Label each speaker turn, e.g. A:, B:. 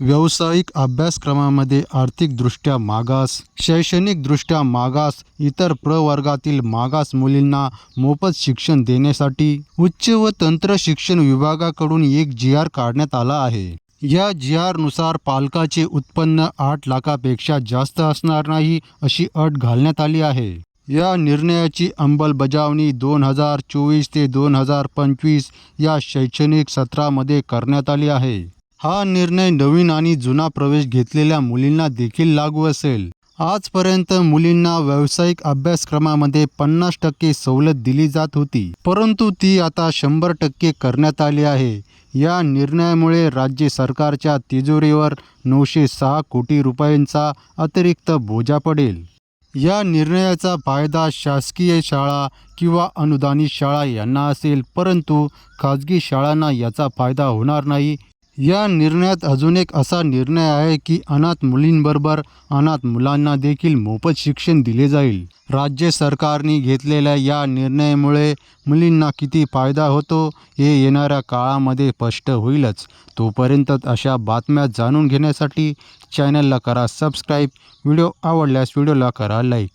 A: व्यावसायिक अभ्यासक्रमामध्ये आर्थिकदृष्ट्या मागास शैक्षणिकदृष्ट्या मागास इतर प्रवर्गातील मागास मुलींना मोफत शिक्षण देण्यासाठी उच्च व तंत्र शिक्षण विभागाकडून एक जी आर काढण्यात आला आहे. या जी आरनुसार पालकाचे उत्पन्न आठ लाखापेक्षा जास्त असणार नाही अशी अट घालण्यात आली आहे. या निर्णयाची अंमलबजावणी दोन हजार चोवीस ते दोन हजार पंचवीस या शैक्षणिक सत्रामध्ये करण्यात आली आहे. हा निर्णय नवीन आणि जुना प्रवेश घेतलेल्या मुलींना देखील लागू असेल. आजपर्यंत मुलींना व्यावसायिक अभ्यासक्रमामध्ये पन्नास टक्के सवलत दिली जात होती. परंतु ती आता शंभर टक्के करण्यात आली आहे. या निर्णयामुळे राज्य सरकारच्या तिजोरीवर नऊशे सहा कोटी रुपयांचा अतिरिक्त बोजा पडेल. या निर्णयाचा फायदा शासकीय शाळा किंवा अनुदानित शाळा यांना असेल परंतु खाजगी शाळांना याचा फायदा होणार नाही या निर्णयात अजून एक असा निर्णय आहे की अनाथ मुलींबरोबर अनाथ मुलांना देखील मोफत शिक्षण दिले जाईल. राज्य सरकारने घेतलेल्या या निर्णयामुळे मुलींना किती फायदा होतो हे येणाऱ्या काळामध्ये स्पष्ट होईलच. तोपर्यंत अशा बातम्या जाणून घेण्यासाठी चॅनलला करा सबस्क्राईब व्हिडिओ आवडल्यास व्हिडिओला करा लाईक